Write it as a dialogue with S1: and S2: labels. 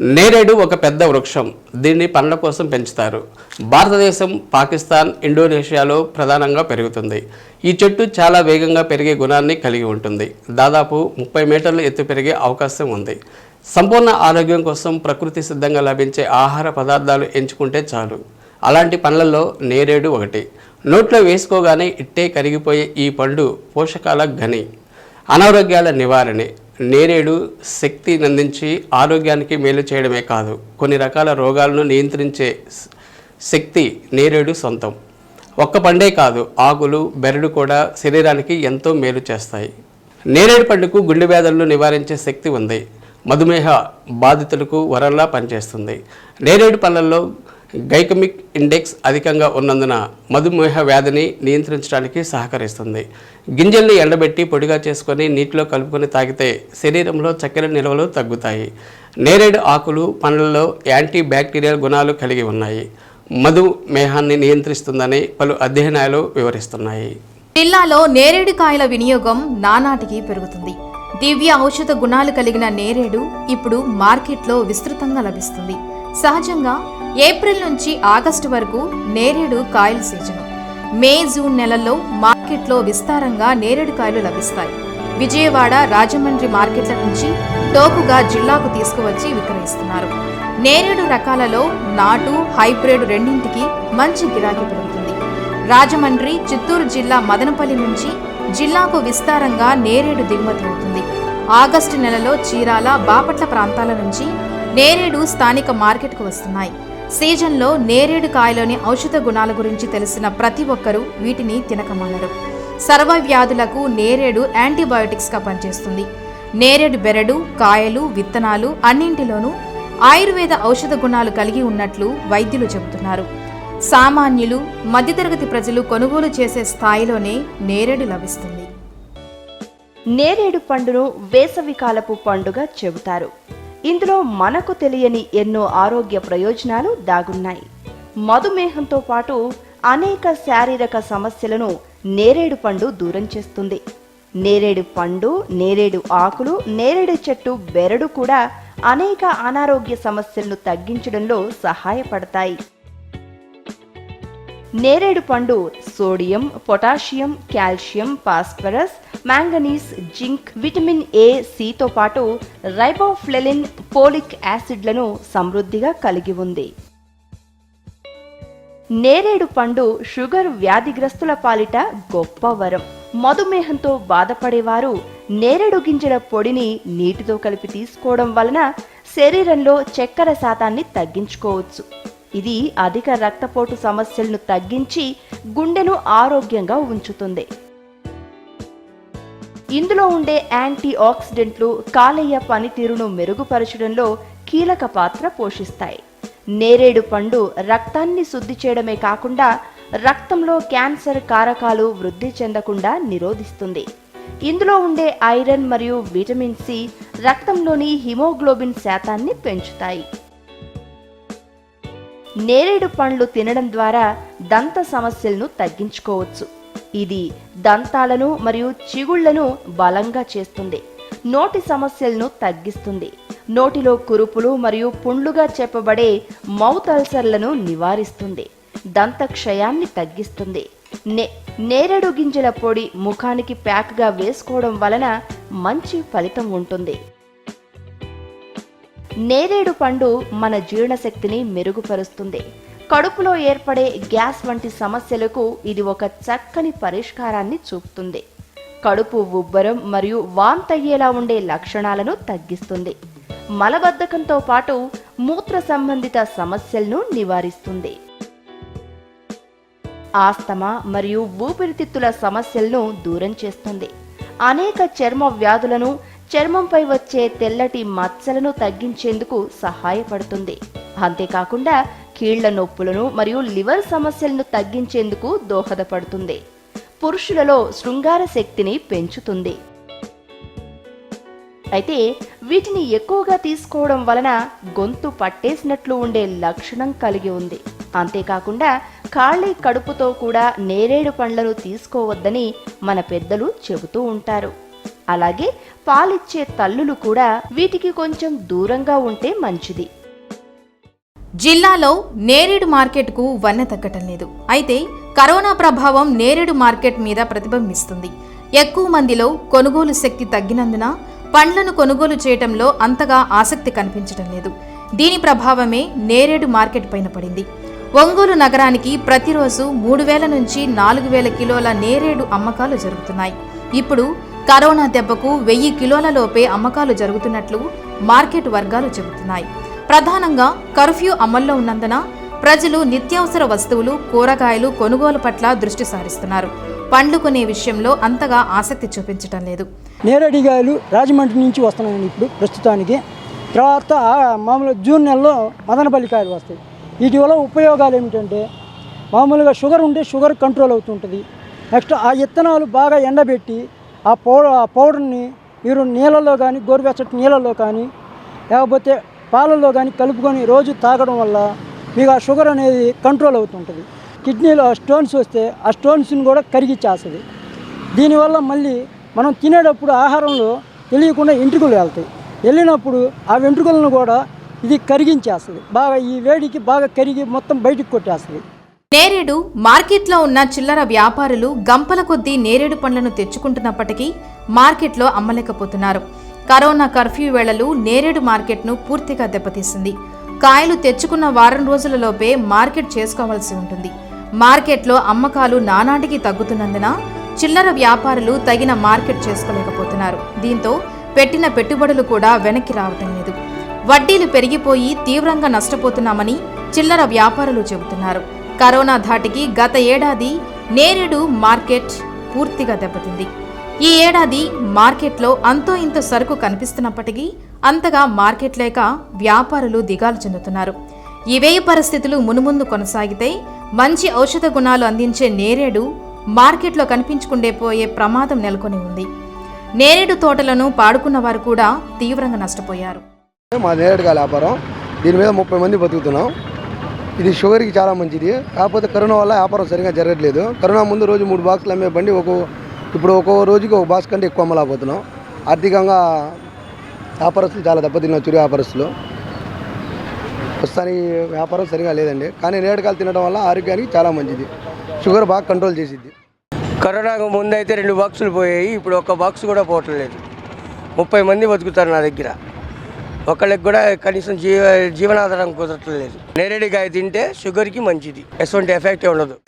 S1: నేరేడు ఒక పెద్ద వృక్షం. దీన్ని పండ్ల కోసం పెంచుతారు. భారతదేశం పాకిస్తాన్ ఇండోనేషియాలో ప్రధానంగా పెరుగుతుంది. ఈ చెట్టు చాలా వేగంగా పెరిగే గుణాన్ని కలిగి ఉంటుంది. దాదాపు ముప్పై మీటర్ల ఎత్తు పెరిగే అవకాశం ఉంది. సంపూర్ణ ఆరోగ్యం కోసం ప్రకృతి సిద్ధంగా లభించే ఆహార పదార్థాలు ఎంచుకుంటే చాలు. అలాంటి పండ్లలో నేరేడు ఒకటి. నోట్లో వేసుకోగానే ఇట్టే కరిగిపోయే ఈ పండు పోషకాల గని అనారోగ్యాల నివారణే. నేరేడు శక్తి నందించి ఆరోగ్యానికి మేలు చేయడమే కాదు కొన్ని రకాల రోగాలను నియంత్రించే శక్తి నేరేడు సొంతం. ఒక్క పండే కాదు ఆకులు బెరడు కూడా శరీరానికి ఎంతో మేలు చేస్తాయి. నేరేడు పండుకు గుండె వ్యాధులను నివారించే శక్తి ఉంది. మధుమేహ బాధితులకు వరల్లా పనిచేస్తుంది. నేరేడు పళ్ళల్లో గైకమిక్ ఇండెక్స్ అధికంగా ఉన్నందున మధుమేహ వ్యాధిని నియంత్రించడానికి సహకరిస్తుంది. గింజల్ని ఎండబెట్టి పొడిగా చేసుకొని నీటిలో కలుపుకొని తాగితే శరీరంలో చక్కెర నిల్వలు తగ్గుతాయి. నేరేడు ఆకులు పండ్లలో యాంటీ బ్యాక్టీరియల్ గుణాలు కలిగి ఉన్నాయి. మధుమేహాన్ని నియంత్రిస్తుందని పలు అధ్యయనాలు వివరిస్తున్నాయి.
S2: జిల్లాలో నేరేడు కాయల వినియోగం నానాటికి పెరుగుతుంది. దివ్య ఔషధ గుణాలు కలిగిన నేరేడు ఇప్పుడు మార్కెట్లో విస్తృతంగా లభిస్తుంది. సహజంగా ఏప్రిల్ నుంచి ఆగస్టు వరకు నేరేడు కాయల సీజను. మే జూన్ నెలల్లో మార్కెట్లో విస్తారంగా నేరేడు కాయలు లభిస్తాయి. విజయవాడ రాజమండ్రి మార్కెట్ల నుంచి టోకుగా జిల్లాకు తీసుకువచ్చి విక్రయిస్తున్నారు. నేరేడు రకాలలో నాటు హైబ్రిడ్ రెండింటికి మంచి గిరాకీ పెరుగుతుంది. రాజమండ్రి చిత్తూరు జిల్లా మదనపల్లి నుంచి జిల్లాకు విస్తారంగా నేరేడు దిగుమతి అవుతుంది. ఆగస్టు నెలలో చీరాల బాపట్ల ప్రాంతాల నుంచి నేరేడు స్థానిక మార్కెట్కు వస్తున్నాయి. సీజన్లో నేరేడు కాయలోని ఔషధ గుణాల గురించి తెలిసిన ప్రతి ఒక్కరూ వీటిని తినకమానరు సర్వ వ్యాధులకు నేరేడు యాంటీబయోటిక్స్గా పనిచేస్తుంది. నేరేడు బెరడు కాయలు విత్తనాలు అన్నింటిలోనూ ఆయుర్వేద ఔషధ గుణాలు కలిగి ఉన్నట్లు వైద్యులు చెబుతున్నారు. సామాన్యులు మధ్యతరగతి ప్రజలు కొనుగోలు చేసే స్థాయిలోనే నేరేడు లభిస్తుంది.
S3: నేరేడు పండును వేసవికాలపు పండుగ చెబుతారు. ఇందులో మనకు తెలియని ఎన్నో ఆరోగ్య ప్రయోజనాలు దాగున్నాయి. మధుమేహంతో పాటు అనేక శారీరక సమస్యలను నేరేడు పండు దూరం చేస్తుంది. నేరేడు పండు నేరేడు ఆకులు నేరేడు చెట్టు బెరడు కూడా అనేక అనారోగ్య సమస్యలను తగ్గించడంలో సహాయపడతాయి. నేరేడు పండు sodium potassium calcium phosphorus manganese zinc vitamin A సితో పాటు రైబోఫ్లెలిన్ పోలిక్ యాసిడ్లను సమృద్ధిగా కలిగి ఉంది. నేరేడు పండు షుగర్ వ్యాధిగ్రస్తుల పాలిట గొప్ప వరం. మధుమేహంతో బాధపడేవారు నేరేడు గింజల పొడిని నీటితో కలిపి తీసుకోవడం వలన శరీరంలో చక్కెర శాతాన్ని తగ్గించుకోవచ్చు. ఇది అధిక రక్తపోటు సమస్యలను తగ్గించి గుండెను ఆరోగ్యంగా ఉంచుతుంది. ఇందులో ఉండే యాంటీ ఆక్సిడెంట్లు కాలేయ పనితీరును మెరుగుపరచడంలో కీలక పాత్ర పోషిస్తాయి. నేరేడు పండు రక్తాన్ని శుద్ధి చేయడమే కాకుండా రక్తంలో క్యాన్సర్ కారకాలు వృద్ధి చెందకుండా నిరోధిస్తుంది. ఇందులో ఉండే ఐరన్ మరియు విటమిన్ సి రక్తంలోని హిమోగ్లోబిన్ శాతాన్ని పెంచుతాయి. నేరేడు పండ్లు తినడం ద్వారా దంత సమస్యలను తగ్గించుకోవచ్చు. ఇది దంతాలను మరియు చిగుళ్ళను బలంగా చేస్తుంది. నోటి సమస్యలను తగ్గిస్తుంది. నోటిలో కురుపులు మరియు పుండ్లుగా చెప్పబడే మౌత్ అల్సర్లను నివారిస్తుంది. దంత క్షయాన్ని తగ్గిస్తుంది. నే నేరేడు గింజల పొడి ముఖానికి ప్యాక్గా వేసుకోవడం వలన మంచి ఫలితం ఉంటుంది. నేరేడు పండు మన జీర్ణశక్తిని మెరుగుపరుస్తుంది. కడుపులో ఏర్పడే గ్యాస్ వంటి సమస్యలకు ఇది ఒక చక్కని పరిష్కారాన్ని చూపుతుంది. కడుపు ఉబ్బరం మరియు వాంతయ్యేలా ఉండే లక్షణాలను తగ్గిస్తుంది. మలబద్ధకంతో పాటు మూత్ర సంబంధిత సమస్యలను నివారిస్తుంది. ఆస్తమా మరియు ఊపిరితిత్తుల సమస్యలను దూరం చేస్తుంది. అనేక చర్మ వ్యాధులను చర్మంపై వచ్చే తెల్లటి మచ్చలను తగ్గించేందుకు సహాయపడుతుంది. అంతేకాకుండా కీళ్ళ నొప్పులను మరియు లివర్ సమస్యలను తగ్గించేందుకు దోహదపడుతుంది. పురుషులలో శృంగార శక్తిని పెంచుతుంది. అయితే వీటిని ఎక్కువగా తీసుకోవడం వలన గొంతు పట్టేసినట్లు ఉండే లక్షణం కలిగి ఉంది. అంతేకాకుండా ఖాళీ కడుపుతో కూడా నేరేడు పండ్లను తీసుకోవద్దని మన పెద్దలు చెబుతూ ఉంటారు. అలాగే పాలిచ్చే తల్లులు కూడా వీటికి కొంచెం దూరంగా ఉంటే మంచిది.
S2: జిల్లాలో నేరేడు మార్కెట్కు వన్నె తగ్గటం లేదు. అయితే కరోనా ప్రభావం నేరేడు మార్కెట్ మీద ప్రతిబింబిస్తుంది. ఎక్కువ మందిలో కొనుగోలు శక్తి తగ్గినందున పండ్లను కొనుగోలు చేయటంలో అంతగా ఆసక్తి కనిపించడం లేదు. దీని ప్రభావమే నేరేడు మార్కెట్ పైన పడింది. ఒంగోలు నగరానికి ప్రతిరోజు మూడు వేల నుంచి నాలుగు వేల కిలోల నేరేడు అమ్మకాలు జరుగుతున్నాయి. ఇప్పుడు కరోనా దెబ్బకు వెయ్యి కిలోల లోపే అమ్మకాలు జరుగుతున్నట్లు మార్కెట్ వర్గాలు చెబుతున్నాయి. ప్రధానంగా కర్ఫ్యూ అమల్లో ఉన్నందున ప్రజలు నిత్యావసర వస్తువులు కూరగాయలు కొనుగోలు పట్ల దృష్టి సారిస్తున్నారు. పండ్లు కొనే విషయంలో అంతగా ఆసక్తి చూపించటం లేదు.
S4: నేరేడికాయలు రాజమండ్రి నుంచి వస్తున్నాయండి ఇప్పుడు ప్రస్తుతానికి. తర్వాత మామూలుగా జూన్ నెలలో మదనపల్లి కాయలు వస్తాయి. వీటి వల్ల ఉపయోగాలు ఏమిటంటే మామూలుగా షుగర్ ఉంటే షుగర్ కంట్రోల్ అవుతుంటుంది. నెక్స్ట్ ఆ విత్తనాలు బాగా ఎండబెట్టి ఆ పౌడర్ ఆ పౌడర్ని మీరు నీళ్ళలో కానీ గోరువెచ్చటి నీళ్ళల్లో కానీ లేకపోతే పాలల్లో కానీ కలుపుకొని రోజు తాగడం వల్ల మీకు ఆ షుగర్ అనేది కంట్రోల్ అవుతుంటుంది. కిడ్నీలో స్టోన్స్ వస్తే ఆ స్టోన్స్ని కూడా కరిగిచ్చేస్తుంది దీనివల్ల మళ్ళీ మనం తినేటప్పుడు ఆహారంలో తెలియకుండా వెంట్రుకలు వెళ్తాయి. వెళ్ళినప్పుడు ఆ వెంట్రుకలను కూడా ఇది కరిగించేస్తుంది. బాగా ఈ వేడికి బాగా కరిగి మొత్తం బయటికి కొట్టేస్తుంది.
S2: నేరేడు మార్కెట్లో ఉన్న చిల్లర వ్యాపారులు గంపల కొద్దీ నేరేడు పండ్లను తెచ్చుకుంటున్నప్పటికీ మార్కెట్లో అమ్మలేకపోతున్నారు. కరోనా కర్ఫ్యూ వేళలు నేరేడు మార్కెట్ను పూర్తిగా దెబ్బతీసింది. కాయలు తెచ్చుకున్న వారం రోజులలోపే మార్కెట్ చేసుకోవాల్సి ఉంటుంది. మార్కెట్లో అమ్మకాలు నానాటికి తగ్గుతున్నందున చిల్లర వ్యాపారులు తగిన మార్కెట్ చేసుకోలేకపోతున్నారు. దీంతో పెట్టిన పెట్టుబడులు కూడా వెనక్కి రావటం లేదు. వడ్డీలు పెరిగిపోయి తీవ్రంగా నష్టపోతున్నామని చిల్లర వ్యాపారులు చెబుతున్నారు. కరోనా ధాటికి గత ఏడాది నేరేడు మార్కెట్ పూర్తిగా దెబ్బతింది. ఈ ఏడాది మార్కెట్లో అంతో ఇంత సరుకు కనిపిస్తున్నప్పటికీ అంతగా మార్కెట్ లేక వ్యాపారులు దిగాలు చెందుతున్నారు. ఇవే పరిస్థితులు మునుముందు కొనసాగితే మంచి ఔషధ గుణాలు అందించే నేరేడు మార్కెట్లో కనిపించుకుండే పోయే ప్రమాదం నెలకొని ఉంది. నేరేడు తోటలను పాడుకున్న వారు కూడా తీవ్రంగా నష్టపోయారు.
S5: మా నేరేడుకాయల వ్యాపారం దీని మీద ముప్పై మంది బతుకుతున్నాం. ఇది షుగర్కి చాలా మంచిది. కాకపోతే కరోనా వల్ల వ్యాపారం సరిగా జరగట్లేదు. కరోనా ముందు రోజు మూడు బాక్సులు అమ్మే బండి ఒక ఇప్పుడు ఒక్కో రోజుకి ఒక బాక్స్ కంటే ఎక్కువ అమ్మలేకపోతున్నాం ఆర్థికంగా వ్యాపారస్తులు చాలా దెబ్బతిన్నాం చిరు వ్యాపారస్తులు. ప్రస్తుతానికి వ్యాపారం సరిగా లేదండి. కానీ నేరేడుకాయలు తినడం వల్ల ఆరోగ్యానికి చాలా మంచిది. షుగర్ బాగా కంట్రోల్ చేసిద్ది.
S6: కరోనాకు ముందు అయితే రెండు బాక్సులు పోయాయి. ఇప్పుడు ఒక్క బాక్స్ కూడా పోవటం లేదు. ముప్పై మంది బతుకుతారు నా దగ్గర. ఒకళ్ళకి కూడా కనీసం జీవ జీవనాధారం కుదరటం లేదు. నేరేడికాయ తింటే షుగర్కి మంచిది. ఎటువంటి ఎఫెక్ట్ ఉండదు.